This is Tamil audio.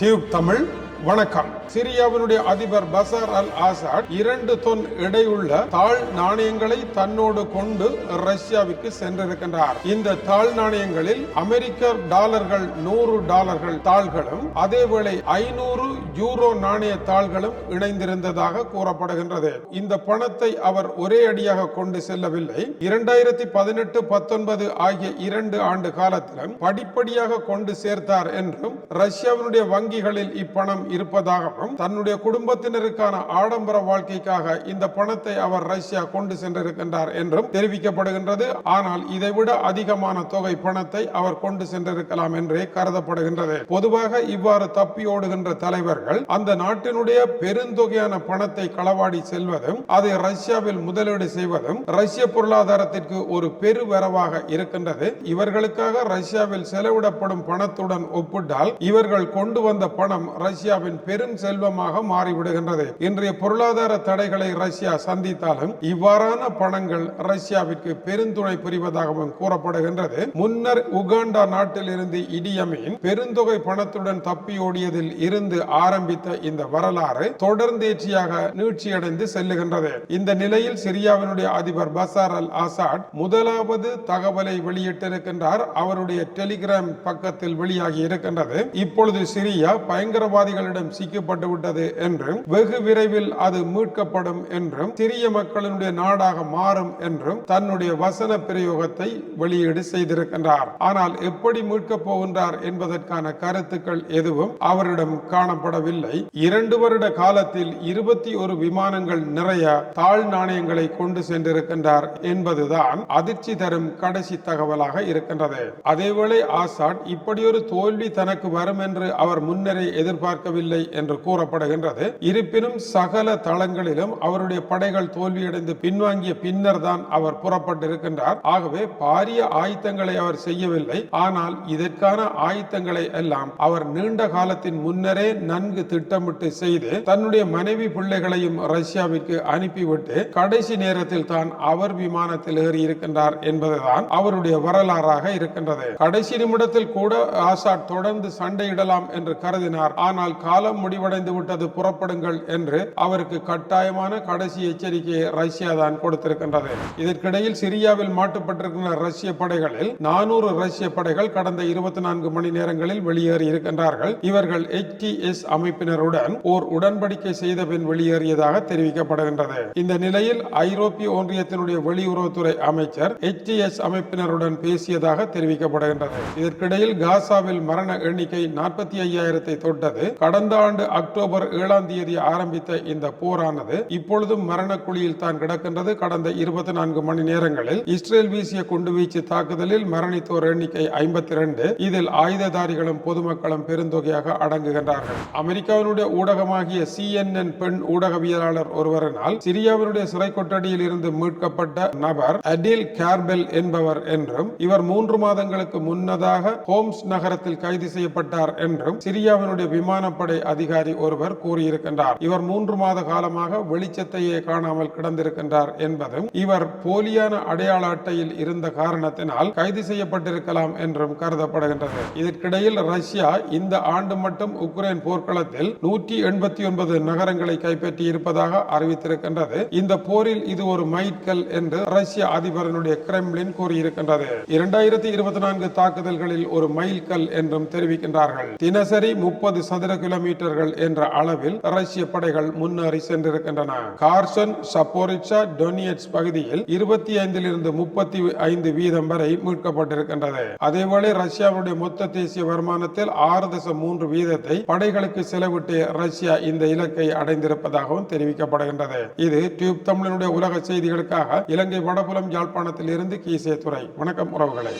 டியூப் தமிழ் வணக்கம். சிரியாவினுடைய அதிபர் பசார் அல் ஆசாட் இரண்டு தொன் எடையுள்ள தாழ் நாணயங்களை தன்னோடு கொண்டு ரஷ்யாவுக்கு சென்றிருக்கின்றார். இந்த தாழ் நாணயங்களில் அமெரிக்க டாலர்கள் நூறு டாலர்கள் தாள்களும் அதேவேளை ஐநூறு யூரோ நாணய தாள்களும் இணைந்திருந்ததாக கூறப்படுகின்றது. இந்த பணத்தை அவர் ஒரே அடியாக கொண்டு செல்லவில்லை. இரண்டாயிரத்தி பதினெட்டு பத்தொன்பது ஆகிய இரண்டு ஆண்டு காலத்திலும் படிப்படியாக கொண்டு சேர்த்தார் என்றும் ரஷ்யாவினுடைய வங்கிகளில் இப்பணம் இருப்பதாகவும் தன்னுடைய குடும்பத்தினருக்கான ஆடம்பர வாழ்க்கைக்காக இந்த பணத்தை அவர் ரஷ்யா கொண்டு சென்றிருக்கின்றார் என்றும் தெரிவிக்கப்படுகின்றது. ஆனால் இதைவிட அதிகமான தொகை பணத்தை அவர் கொண்டு சென்றிருக்கலாம் என்றே கருதப்படுகின்றது. பொதுவாக இவ்வாறு தப்பியோடுகின்ற தலைவர்கள் அந்த நாட்டினுடைய பெருந்தொகையான பணத்தை களவாடி செல்வதும் அதை ரஷ்யாவில் முதலீடு செய்வதும் ரஷ்ய பொருளாதாரத்திற்கு ஒரு பெருவரவாக இருக்கின்றது. இவர்களுக்காக ரஷ்யாவில் செலவிடப்படும் பணத்துடன் ஒப்பிட்டால் இவர்கள் கொண்டு வந்த பணம் ரஷ்யா ரஷ்யாவின் பெரும் செல்வமாக மாறிவிடுகின்றது. இன்றைய பொருளாதார தடைகளை ரஷ்யா சந்தித்தாலும் இவ்வாறான பணங்கள் ரஷ்யாவிற்கு பெருந்துணை புரிவதாகவும் கூறப்படுகின்றது. முன்னர் உகாண்டா நாட்டில் இருந்து இடியமின் பெருந்தொகை பணத்துடன் தப்பியோடியதில் இருந்து ஆரம்பித்த இந்த வரலாறு தொடர்ந்தேற்றியாக நீட்சியடைந்து செல்லுகின்றது. இந்த நிலையில் சிரியாவினுடைய அதிபர் பசார் அல் ஆசாட் முதலாவது தகவலை வெளியிட்டிருக்கின்றார். அவருடைய டெலிகிராம் பக்கத்தில் வெளியாகி இருக்கின்றது இப்பொழுது சிரியா பயங்கரவாதிகள் மக்களிடம் சிக்கப்பட்டு விட்டது என்றும் வெகு விரைவில் அது மீட்கப்படும் என்றும் சிறிய மக்களினுடைய நாடாக மாறும் என்றும் தன்னுடைய வசன பிரயோகத்தை வெளியீடு செய்திருக்கின்றார். ஆனால் எப்படி மீட்கப் போகின்றார் என்பதற்கான கருத்துக்கள் எதுவும் அவரிடம் காணப்படவில்லை. இரண்டு வருட காலத்தில் இருபத்தி ஒரு விமானங்கள் நிறைய தாழ் நாணயங்களை கொண்டு சென்றிருக்கின்றார் என்பதுதான் அதிர்ச்சி தரும் கடைசி தகவலாக இருக்கின்றது. அதேவேளை ஆசாட் இப்படி ஒரு தோல்வி தனக்கு வரும் என்று அவர் முன்னரே எதிர்பார்க்கவில்லை. என்று கூறப்படுகின்றது. இருப்பினும் சகல தளங்களிலும் அவருடைய படைகள் தோல்வியடைந்து பின்வாங்கிய பின்னர் தான் அவர் புறப்பட்டிருக்கின்றார். ஆகவே பாரிய ஆயத்தங்களை அவர் செய்யவில்லை. ஆனால் இதற்கான ஆயத்தங்களை எல்லாம் அவர் நீண்ட காலத்தின் முன்னரே நன்கு திட்டமிட்டு செய்து தன்னுடைய மனைவி பிள்ளைகளையும் ரஷ்யாவிற்கு அனுப்பிவிட்டு கடைசி நேரத்தில் தான் அவர் விமானத்தில் ஏறி இருக்கின்றார் என்பதுதான் அவருடைய வரலாறாக இருக்கின்றது. கடைசி நிமிடத்தில் கூட ஆசாத் தொடர்ந்து சண்டையிடலாம் என்று கருதினார். ஆனால் காலம் முடிவடைந்து விட்டது புறப்படுங்கள் என்று அவருக்கு கட்டாயமான கடைசி எச்சரிக்கையை ரஷ்யா தான் கொடுத்திருக்கின்றது. இதற்கிடையில் சிரியாவில் மாட்டுப்பட்டிருக்கின்ற ரஷ்ய படைகளில் நானூறு ரஷ்ய படைகள் கடந்த இருபத்தி நான்கு மணி நேரங்களில் வெளியேறி இருக்கின்றார்கள். இவர்கள் HTS அமைப்பினருடன் ஓர் உடன்படிக்கை செய்த பின் வெளியேறியதாக தெரிவிக்கப்படுகின்றது. இந்த நிலையில் ஐரோப்பிய ஒன்றியத்தினுடைய வெளியுறவுத்துறை அமைச்சர் HTS அமைப்பினருடன் பேசியதாக தெரிவிக்கப்படுகின்றது. இதற்கிடையில் காசாவில் மரண எண்ணிக்கை நாற்பத்தி ஐயாயிரத்தை தொட்டது. கடந்த கடந்த ஆண்டு அக்டோபர் ஏழாம் தேதி ஆரம்பித்த இந்த போரானது இப்பொழுதும் மரண குழியில் தான் கிடக்கின்றது. கடந்த இருபத்தி நான்கு மணி நேரங்களில் இஸ்ரேல் வீசிய குண்டுவீச்சு தாக்குதலில் மரணித்தோர் எண்ணிக்கை ஐம்பத்தி இரண்டு இதில் ஆயுததாரிகளும் பொதுமக்களும் பெருந்தொகையாக அடங்குகின்றார்கள். அமெரிக்காவினுடைய ஊடகமாகிய சிஎன்என் பெண் ஊடகவியலாளர் ஒருவரனால் சிரியாவினுடைய சிறை கொட்டடியில் இருந்து மீட்கப்பட்ட நபர் அடில் கேர்பெல் என்பவர் என்றும் இவர் மூன்று மாதங்களுக்கு முன்னதாக ஹோம்ஸ் நகரத்தில் கைது செய்யப்பட்டார் என்றும் சிரியாவினுடைய விமான விமானப்படை அதிகாரி ஒருவர் கூறியிருக்கின்றார். இவர் மூன்று மாத காலமாக வெளிச்சத்தையே காணாமல் கிடந்திருக்கின்றார் என்பதும் இவர் போலியான அடையாள அட்டையில் இருந்த காரணத்தினால் கைது செய்யப்பட்டிருக்கலாம் என்றும் கருதப்படுகின்றது. இதற்கிடையில் ரஷ்யா இந்த ஆண்டு மட்டும் உக்ரைன் போர்க்களத்தில் நூற்றி எண்பத்தி ஒன்பது நகரங்களை கைப்பற்றி இருப்பதாக அறிவித்திருக்கின்றது. இந்த போரில் இது ஒரு மைட்கல் என்று ரஷ்ய அதிபரனுடைய கிரெம்லின் கூறியிருக்கின்றது. இரண்டாயிரத்தி இருபத்தி நான்கு தாக்குதல்களில் ஒரு மைல்கல் என்றும் தெரிவிக்கின்றார்கள். தினசரி முப்பது சதுர கிலோமீட்டர்கள் என்ற அளவில் ரஷ்ய படைகள் முன்னேறி சென்றிருக்கின்றன. கார்சன் சப்போரிச்சா டொனியட்ஸ் பகுதியில் இருபத்தி ஐந்திலிருந்து முப்பத்தி ஐந்து வீதம் வரை மீட்கப்பட்டிருக்கின்றது. அதேவேளை ரஷ்யாவுடைய மொத்த தேசிய வருமானத்தில் ஆறு தசம் மூன்று வீதத்தை படைகளுக்கு செலவிட்டு ரஷ்யா இந்த இலக்கை அடைந்திருப்பதாகவும் தெரிவிக்கப்படுகின்றது. இது டியூப் தமிழனுடைய உலக செய்திகளுக்காக இலங்கை வடபுலம் யாழ்ப்பாணத்தில் இருந்து கீசே துறை வணக்கம் உறவுகளை.